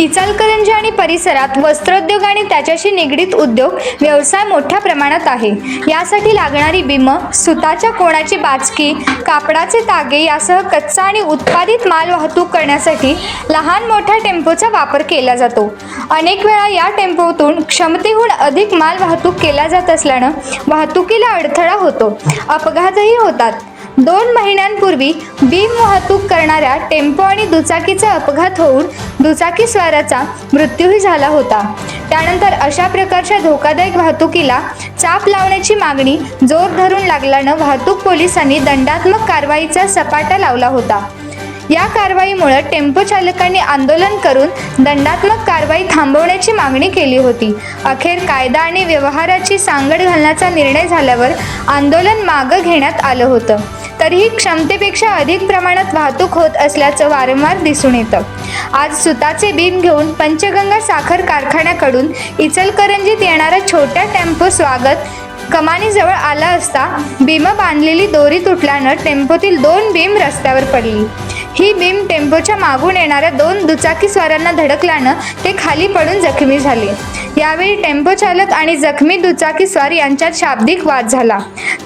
इचलकरंजी आणि परिसरात वस्त्रोद्योग आणि त्याच्याशी निगडीत उद्योग व्यवसाय मोठ्या प्रमाणात आहे. यासाठी लागणारी बिम सुताच्या कोणाची बाचकी कापडाचे तागे यासह कच्चा आणि उत्पादित माल वाहतूक करण्यासाठी लहान मोठ्या टेम्पोचा वापर केला जातो. अनेक वेळा या टेम्पोतून क्षमतेहून अधिक माल वाहतूक केला जात असल्यानं वाहतुकीला अडथळा होतो. अपघातही होतात. दोन महिन्यांपूर्वी बीम वाहतूक करणाऱ्या टेम्पो आणि दुचाकीचा अपघात होऊन दुचाकी स्वाराचा मृत्यूही झाला होता. त्यानंतर अशा प्रकारच्या धोकादायक वाहतुकीला चाप लावण्याची मागणी जोर धरून लागल्यानं वाहतूक पोलिसांनी दंडात्मक कारवाईचा सपाटा लावला होता. या कारवाईमुळे टेम्पो चालकांनी आंदोलन करून दंडात्मक कारवाई थांबवण्याची मागणी केली होती. अखेर कायदा आणि व्यवहाराची सांगड घालण्याचा निर्णय झाल्यावर आंदोलन मागं घेण्यात आलं होतं. तरीही क्षमतेपेक्षा अधिक प्रमाणात वाहतूक होत असल्याचं वारंवार दिसून येतं. आज सुताचे बीम घेऊन पंचगंगा साखर कारखान्याकडून इचलकरंजीत येणारा छोट्या टेम्पो स्वागत कमानीजवळ आला असता बीम बांधलेली दोरी तुटल्यानं टेम्पोतील दोन बीम रस्त्यावर पडली. ही बीम टेम्पोच्या मागून येणाऱ्या दोन दुचाकीस्वारांना धडकल्यानं ते खाली पडून जखमी झाले. यावेळी टेम्पो चालक आणि जखमी दुचाकीस्वार यांच्यात शाब्दिक वाद झाला.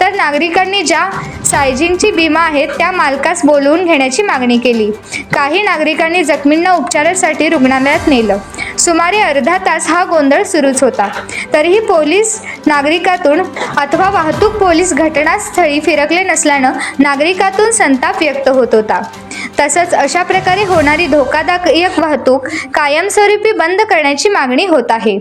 तर नागरिकांनी ज्या सायजिंगची बीमा आहेत त्या मालकास बोलवून घेण्याची मागणी केली. काही नागरिकांनी जखमींना उपचारासाठी रुग्णालयात नेलं. सुमारे अर्धा तास हा गोंधळ सुरूच होता. तरीही पोलीस नागरिकातून अथवा वाहतूक पोलीस घटनास्थळी फिरकले नसल्यानं नागरिकातून संताप व्यक्त होत होता. तसंच अशा प्रकारे होणारी धोकादायक वाहतूक कायमस्वरूपी बंद करण्याची मागणी होत आहे.